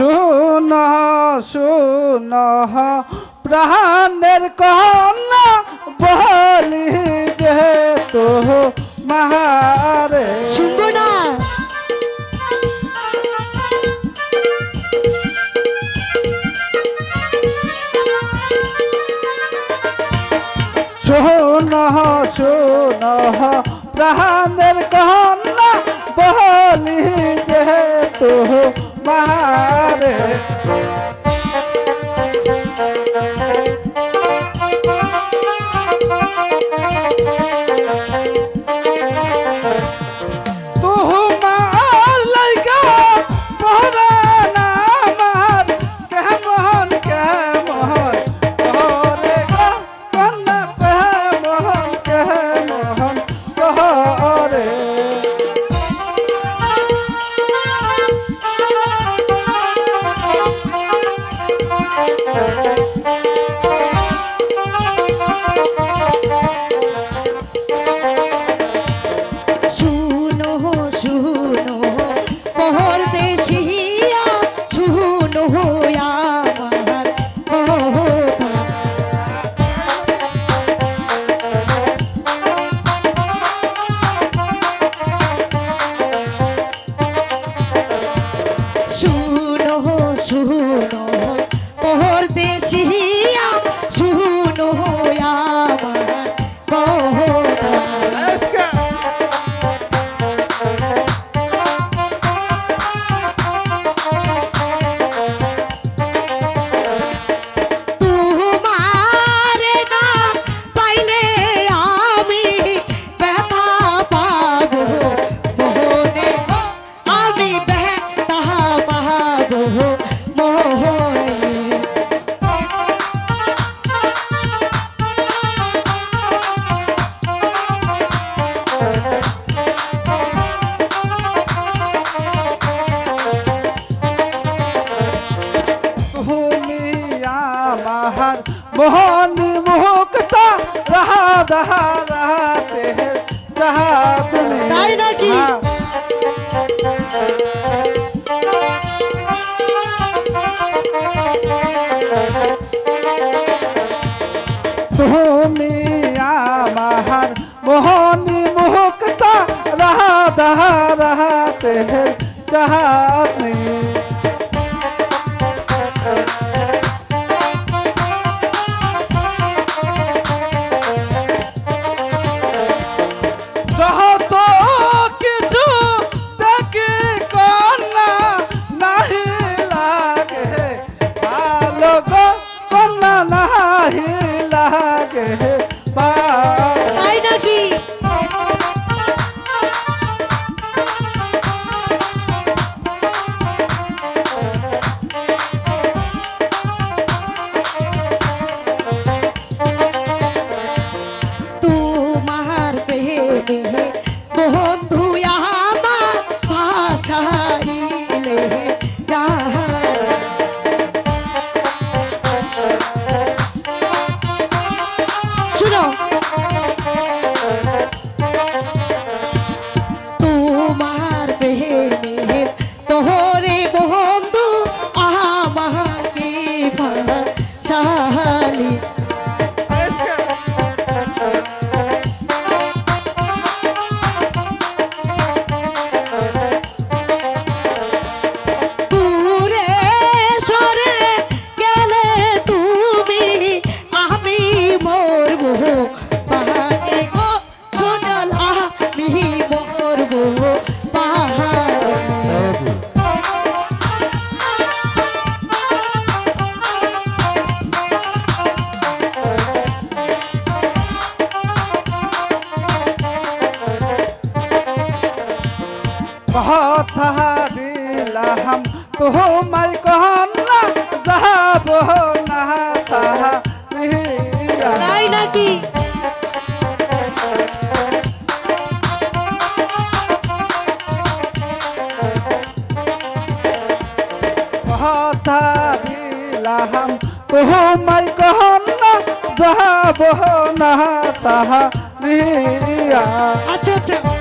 শুন শুন প্রাণের কন্যা বলি যে তো মারে শুনব না। শোন শোন প্রাণের কন্যা বলি যে তো মারে Yeah. শুনো মোহর দেশিয়া মোহন মুক্তা রাহা রাহা রাহাতে রাহা তুমি তাই নাকি? তুমি আমার মোহন মুক্তা রাহা রাহা রাহাতে চাহাতে Yeah. তোমায় কন্যা যাব না সাহা তাই নাকি কথা দিলাম তোমায় কন্যা যাব না সাহা আচ্ছা আচ্ছা